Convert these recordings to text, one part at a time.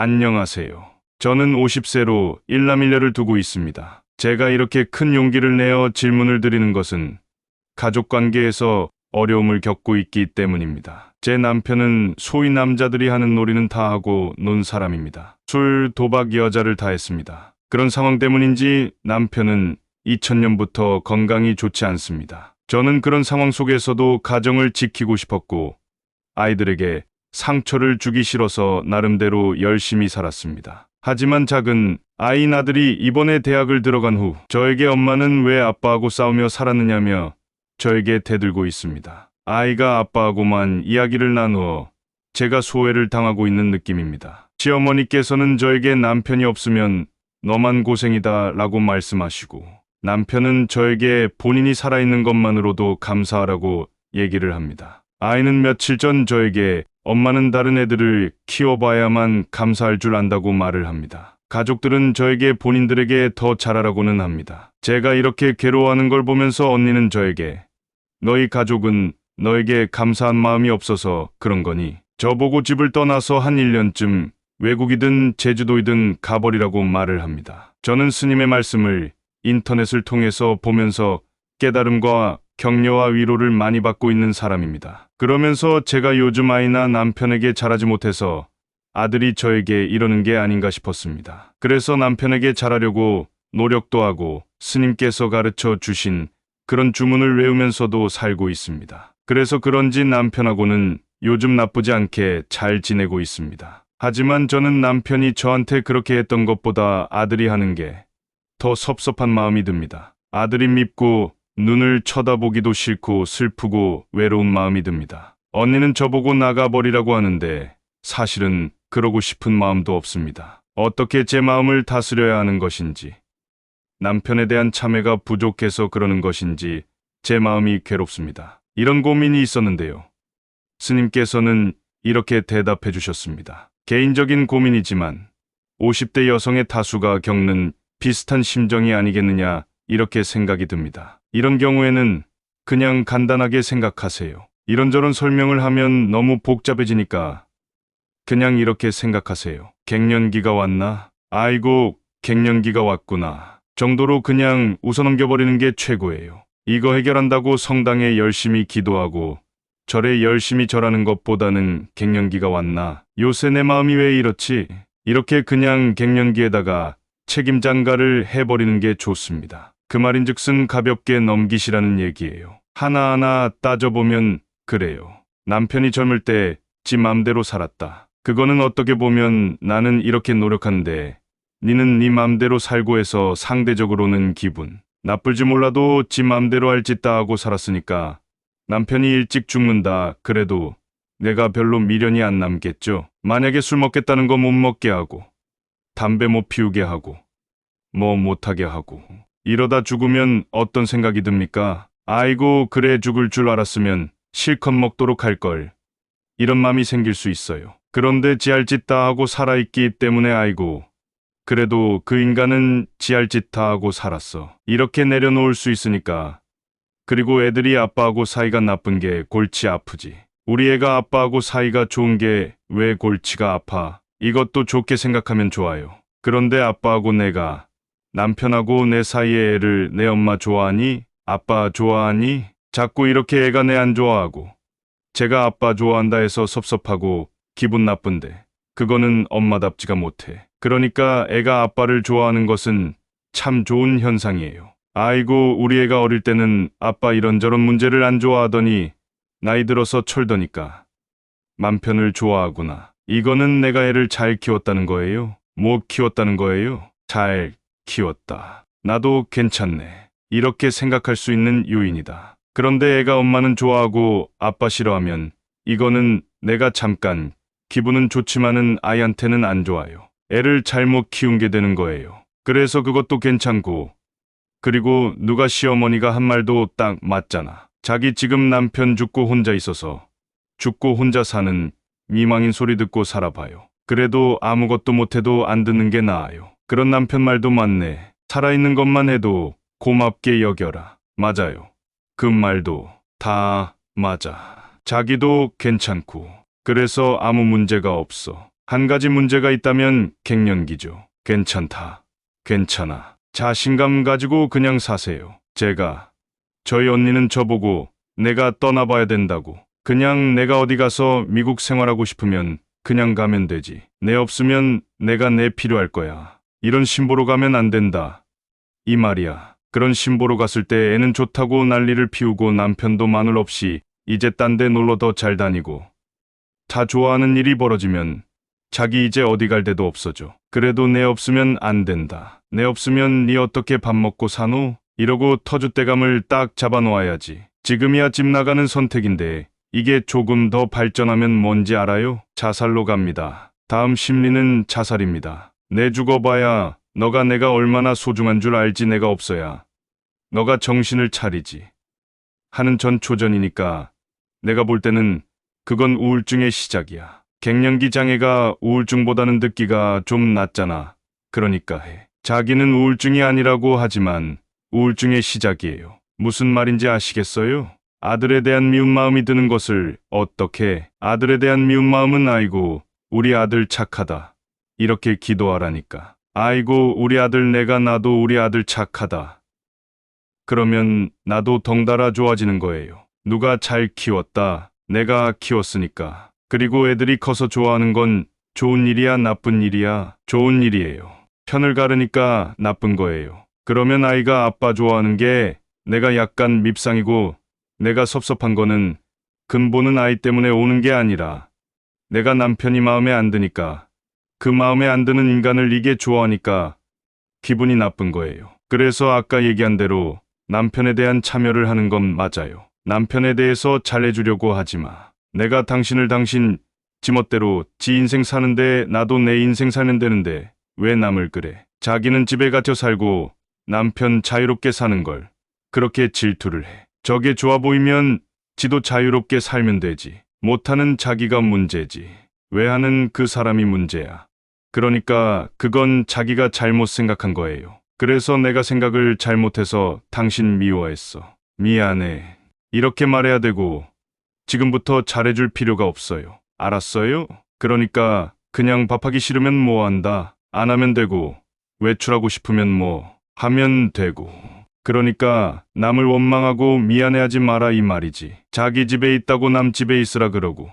안녕하세요. 저는 50세로 일남일녀를 두고 있습니다. 제가 이렇게 큰 용기를 내어 질문을 드리는 것은 가족 관계에서 어려움을 겪고 있기 때문입니다. 제 남편은 소위 남자들이 하는 놀이는 다 하고 논 사람입니다. 술, 도박, 여자를 다 했습니다. 그런 상황 때문인지 남편은 2000년부터 건강이 좋지 않습니다. 저는 그런 상황 속에서도 가정을 지키고 싶었고 아이들에게 상처를 주기 싫어서 나름대로 열심히 살았습니다. 하지만 작은 아인 아들이 이번에 대학을 들어간 후 저에게 엄마는 왜 아빠하고 싸우며 살았느냐며 저에게 대들고 있습니다. 아이가 아빠하고만 이야기를 나누어 제가 소외를 당하고 있는 느낌입니다. 시어머니께서는 저에게 남편이 없으면 너만 고생이다 라고 말씀하시고 남편은 저에게 본인이 살아있는 것만으로도 감사하라고 얘기를 합니다. 아이는 며칠 전 저에게 엄마는 다른 애들을 키워봐야만 감사할 줄 안다고 말을 합니다. 가족들은 저에게 본인들에게 더 잘하라고는 합니다. 제가 이렇게 괴로워하는 걸 보면서 언니는 저에게 너희 가족은 너에게 감사한 마음이 없어서 그런 거니 저보고 집을 떠나서 한 1년쯤 외국이든 제주도이든 가버리라고 말을 합니다. 저는 스님의 말씀을 인터넷을 통해서 보면서 깨달음과 격려와 위로를 많이 받고 있는 사람입니다. 그러면서 제가 요즘 아이나 남편에게 잘하지 못해서 아들이 저에게 이러는 게 아닌가 싶었습니다. 그래서 남편에게 잘하려고 노력도 하고 스님께서 가르쳐 주신 그런 주문을 외우면서도 살고 있습니다. 그래서 그런지 남편하고는 요즘 나쁘지 않게 잘 지내고 있습니다. 하지만 저는 남편이 저한테 그렇게 했던 것보다 아들이 하는 게 더 섭섭한 마음이 듭니다. 아들이 밉고 눈을 쳐다보기도 싫고 슬프고 외로운 마음이 듭니다. 언니는 저보고 나가버리라고 하는데 사실은 그러고 싶은 마음도 없습니다. 어떻게 제 마음을 다스려야 하는 것인지, 남편에 대한 참회가 부족해서 그러는 것인지 제 마음이 괴롭습니다. 이런 고민이 있었는데요. 스님께서는 이렇게 대답해 주셨습니다. 개인적인 고민이지만 50대 여성의 다수가 겪는 비슷한 심정이 아니겠느냐 이렇게 생각이 듭니다. 이런 경우에는 그냥 간단하게 생각하세요. 이런저런 설명을 하면 너무 복잡해지니까 그냥 이렇게 생각하세요. 갱년기가 왔나? 아이고, 갱년기가 왔구나. 정도로 그냥 웃어넘겨버리는 게 최고예요. 이거 해결한다고 성당에 열심히 기도하고 절에 열심히 절하는 것보다는 갱년기가 왔나? 요새 내 마음이 왜 이렇지? 이렇게 그냥 갱년기에다가 책임 장가를 해버리는 게 좋습니다. 그 말인즉슨 가볍게 넘기시라는 얘기예요. 하나하나 따져보면 그래요. 남편이 젊을 때 지 맘대로 살았다. 그거는 어떻게 보면 나는 이렇게 노력하는데 니는 네 맘대로 살고 해서 상대적으로는 기분 나쁠지 몰라도 지 맘대로 할 짓 다 하고 살았으니까 남편이 일찍 죽는다 그래도 내가 별로 미련이 안 남겠죠. 만약에 술 먹겠다는 거 못 먹게 하고 담배 못 피우게 하고 뭐 못하게 하고 이러다 죽으면 어떤 생각이 듭니까? 아이고 그래 죽을 줄 알았으면 실컷 먹도록 할 걸. 이런 마음이 생길 수 있어요. 그런데 지할 짓 다 하고 살아있기 때문에 아이고 그래도 그 인간은 지할 짓 다 하고 살았어. 이렇게 내려놓을 수 있으니까. 그리고 애들이 아빠하고 사이가 나쁜 게 골치 아프지. 우리 애가 아빠하고 사이가 좋은 게 왜 골치가 아파? 이것도 좋게 생각하면 좋아요. 그런데 아빠하고 내가 남편하고 내 사이의 애를 내 엄마 좋아하니? 아빠 좋아하니? 자꾸 이렇게 애가 내 안 좋아하고 제가 아빠 좋아한다 해서 섭섭하고 기분 나쁜데 그거는 엄마답지가 못해. 그러니까 애가 아빠를 좋아하는 것은 참 좋은 현상이에요. 아이고 우리 애가 어릴 때는 아빠 이런저런 문제를 안 좋아하더니 나이 들어서 철더니까 남편을 좋아하구나. 이거는 내가 애를 잘 키웠다는 거예요? 못 키웠다는 거예요? 잘 키웠다. 나도 괜찮네. 이렇게 생각할 수 있는 요인이다. 그런데 애가 엄마는 좋아하고 아빠 싫어하면 이거는 내가 잠깐 기분은 좋지만은 아이한테는 안 좋아요. 애를 잘못 키운 게 되는 거예요. 그래서 그것도 괜찮고 그리고 누가 시어머니가 한 말도 딱 맞잖아. 자기 지금 남편 죽고 혼자 있어서 죽고 혼자 사는 미망인 소리 듣고 살아봐요. 그래도 아무것도 못해도 안 듣는 게 나아요. 그런 남편 말도 맞네. 살아있는 것만 해도 고맙게 여겨라. 맞아요. 그 말도 다 맞아. 자기도 괜찮고 그래서 아무 문제가 없어. 한 가지 문제가 있다면 갱년기죠. 괜찮다. 괜찮아. 자신감 가지고 그냥 사세요. 제가, 저희 언니는 저보고 내가 떠나봐야 된다고. 그냥 내가 어디 가서 미국 생활하고 싶으면 그냥 가면 되지. 내 없으면 내가 내 필요할 거야. 이런 신보로 가면 안 된다. 이 말이야. 그런 신보로 갔을 때 애는 좋다고 난리를 피우고 남편도 마늘 없이 이제 딴 데 놀러 더 잘 다니고. 다 좋아하는 일이 벌어지면 자기 이제 어디 갈 데도 없어져. 그래도 내 없으면 안 된다. 내 없으면 니 어떻게 밥 먹고 사노? 이러고 터줏대감을 딱 잡아놓아야지. 지금이야 집 나가는 선택인데 이게 조금 더 발전하면 뭔지 알아요? 자살로 갑니다. 다음 심리는 자살입니다. 내 죽어봐야 너가 내가 얼마나 소중한 줄 알지 내가 없어야 너가 정신을 차리지. 하는 전 초전이니까 내가 볼 때는 그건 우울증의 시작이야. 갱년기 장애가 우울증보다는 듣기가 좀 낫잖아. 그러니까 해. 자기는 우울증이 아니라고 하지만 우울증의 시작이에요. 무슨 말인지 아시겠어요? 아들에 대한 미운 마음이 드는 것을 어떻게 아들에 대한 미운 마음은 아이고 우리 아들 착하다. 이렇게 기도하라니까. 아이고 우리 아들 내가 나도 우리 아들 착하다. 그러면 나도 덩달아 좋아지는 거예요. 누가 잘 키웠다. 내가 키웠으니까. 그리고 애들이 커서 좋아하는 건 좋은 일이야 나쁜 일이야 좋은 일이에요. 편을 가르니까 나쁜 거예요. 그러면 아이가 아빠 좋아하는 게 내가 약간 밉상이고 내가 섭섭한 거는 근본은 아이 때문에 오는 게 아니라 내가 남편이 마음에 안 드니까 그 마음에 안 드는 인간을 이게 좋아하니까 기분이 나쁜 거예요. 그래서 아까 얘기한 대로 남편에 대한 참여를 하는 건 맞아요. 남편에 대해서 잘해주려고 하지 마. 내가 당신을 당신 지멋대로 지 인생 사는데 나도 내 인생 사는 되는데 왜 남을 그래? 자기는 집에 갇혀 살고 남편 자유롭게 사는 걸 그렇게 질투를 해. 저게 좋아 보이면 지도 자유롭게 살면 되지. 못하는 자기가 문제지. 왜 하는 그 사람이 문제야. 그러니까 그건 자기가 잘못 생각한 거예요. 그래서 내가 생각을 잘못해서 당신 미워했어. 미안해. 이렇게 말해야 되고 지금부터 잘해줄 필요가 없어요. 알았어요? 그러니까 그냥 밥하기 싫으면 뭐 한다. 안 하면 되고 외출하고 싶으면 뭐 하면 되고. 그러니까 남을 원망하고 미안해하지 마라 이 말이지. 자기 집에 있다고 남 집에 있으라 그러고.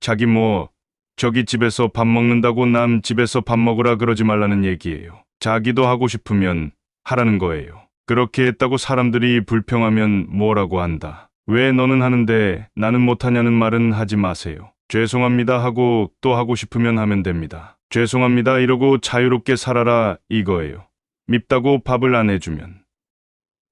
자기 뭐 저기 집에서 밥 먹는다고 남 집에서 밥 먹으라 그러지 말라는 얘기예요. 자기도 하고 싶으면 하라는 거예요. 그렇게 했다고 사람들이 불평하면 뭐라고 한다. 왜 너는 하는데 나는 못하냐는 말은 하지 마세요. 죄송합니다 하고 또 하고 싶으면 하면 됩니다. 죄송합니다 이러고 자유롭게 살아라 이거예요. 밉다고 밥을 안 해주면.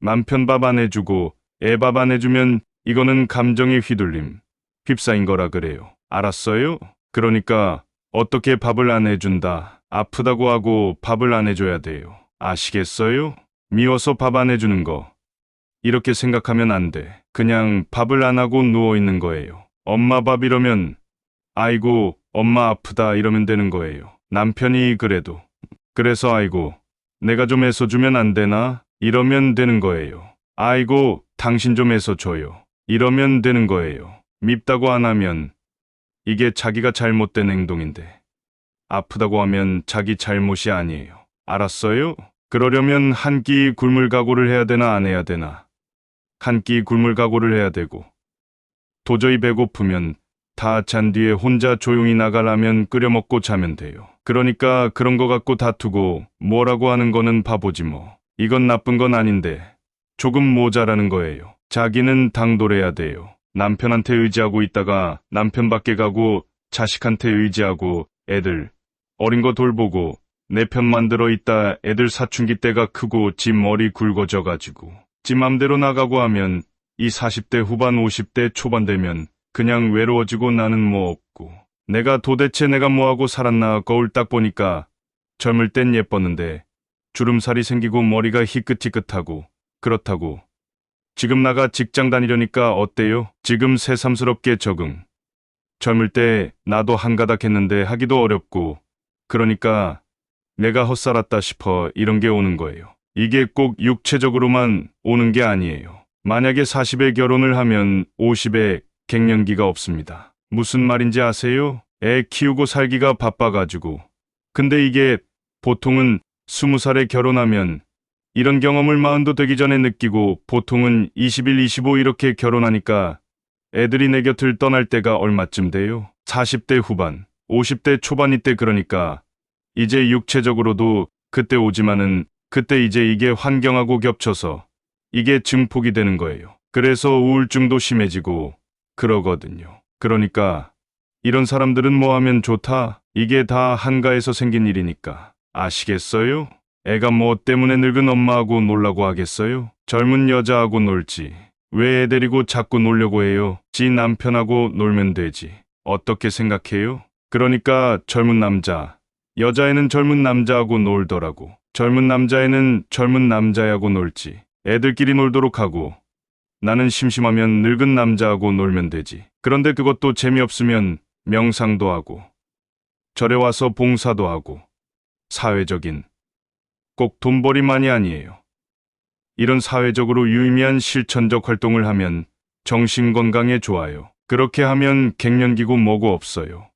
남편 밥 안 해주고 애 밥 안 해주면 이거는 감정의 휘둘림, 휩싸인 거라 그래요. 알았어요? 그러니까 어떻게 밥을 안 해준다. 아프다고 하고 밥을 안 해줘야 돼요. 아시겠어요? 미워서 밥 안 해주는 거. 이렇게 생각하면 안 돼. 그냥 밥을 안 하고 누워 있는 거예요. 엄마 밥 이러면 아이고 엄마 아프다 이러면 되는 거예요. 남편이 그래도 그래서 아이고 내가 좀 애써주면 안 되나 이러면 되는 거예요. 아이고 당신 좀 애써줘요. 이러면 되는 거예요. 밉다고 안 하면 이게 자기가 잘못된 행동인데 아프다고 하면 자기 잘못이 아니에요. 알았어요? 그러려면 한 끼 굶을 각오를 해야 되나 안 해야 되나 한 끼 굶을 각오를 해야 되고 도저히 배고프면 다 잔 뒤에 혼자 조용히 나가라면 끓여 먹고 자면 돼요. 그러니까 그런 거 갖고 다투고 뭐라고 하는 거는 바보지 뭐. 이건 나쁜 건 아닌데 조금 모자라는 거예요. 자기는 당돌해야 돼요. 남편한테 의지하고 있다가 남편 밖에 가고 자식한테 의지하고 애들 어린 거 돌보고 내 편 만들어 있다 애들 사춘기 때가 크고 지 머리 굵어져 가지고 지 맘대로 나가고 하면 이 40대 후반 50대 초반 되면 그냥 외로워지고 나는 뭐 없고. 내가 도대체 내가 뭐하고 살았나 거울 딱 보니까 젊을 땐 예뻤는데 주름살이 생기고 머리가 희끗희끗하고 그렇다고 지금 나가 직장 다니려니까 어때요? 지금 새삼스럽게 적응. 젊을 때 나도 한가닥 했는데 하기도 어렵고 그러니까 내가 헛살았다 싶어 이런 게 오는 거예요. 이게 꼭 육체적으로만 오는 게 아니에요. 만약에 40에 결혼을 하면 50에 갱년기가 없습니다. 무슨 말인지 아세요? 애 키우고 살기가 바빠가지고. 근데 이게 보통은 스무 살에 결혼하면 이런 경험을 마흔도 되기 전에 느끼고 보통은 21, 25 이렇게 결혼하니까 애들이 내 곁을 떠날 때가 얼마쯤 돼요? 40대 후반, 50대 초반 이 때 그러니까 이제 육체적으로도 그때 오지만은 그때 이제 이게 환경하고 겹쳐서 이게 증폭이 되는 거예요. 그래서 우울증도 심해지고 그러거든요. 그러니까 이런 사람들은 뭐 하면 좋다? 이게 다 한가해서 생긴 일이니까. 아시겠어요? 애가 뭐 때문에 늙은 엄마하고 놀라고 하겠어요? 젊은 여자하고 놀지. 왜 애 데리고 자꾸 놀려고 해요? 지 남편하고 놀면 되지. 어떻게 생각해요? 그러니까 젊은 남자, 여자애는 젊은 남자하고 놀더라고. 젊은 남자애는 젊은 남자하고 놀지. 애들끼리 놀도록 하고. 나는 심심하면 늙은 남자하고 놀면 되지. 그런데 그것도 재미없으면 명상도 하고, 절에 와서 봉사도 하고, 사회적인, 꼭 돈벌이만이 아니에요. 이런 사회적으로 유의미한 실천적 활동을 하면 정신 건강에 좋아요. 그렇게 하면 갱년기고 뭐고 없어요.